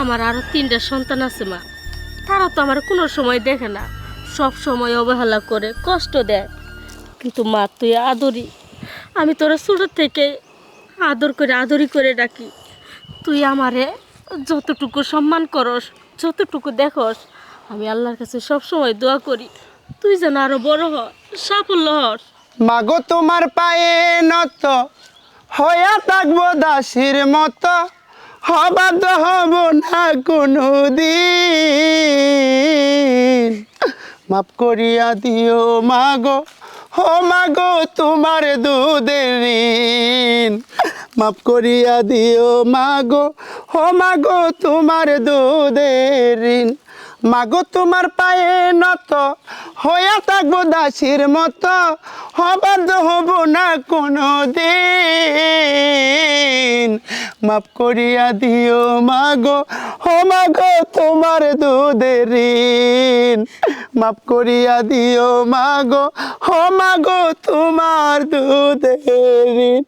আমার আরও তিনটা সন্তান আছে, মা। তারা তো আমার কোনো সময় দেখে না। সব সময় অবহেলা করে, কষ্ট দেয়। কিন্তু মা, তুই আদরি। আমি তোরা ছোটো থেকে আদর করে, আদরি করে ডাকি। তুই আমারে যতটুকু সম্মান করস, যতটুকু দেখস, আমি আল্লাহর কাছে সব সময় দোয়া করি। তুই যেন আরও বড় হ, সাফল্য হস। মাগো তোমার পায়ে নত, হইয়া থাকব দাসীর মতো। হবাদ হব না কোনো দিন মাপ করিয়া দিও মাগো হো মাগো তোমার দুধের ঋণ। মাপ করিয়া দিও মাগো হো মাগো তোমার ঋণ। মাগো তোমার পায়ে নত, হইয়া থাকব দাসীর মতো, হবাদ হব না কোনো দিন মাপ করিয়া দিও মাগো হো মাগো তোমার দুধের মাপ করিয়া দিও মাগো হো মাগো তোমার দুধের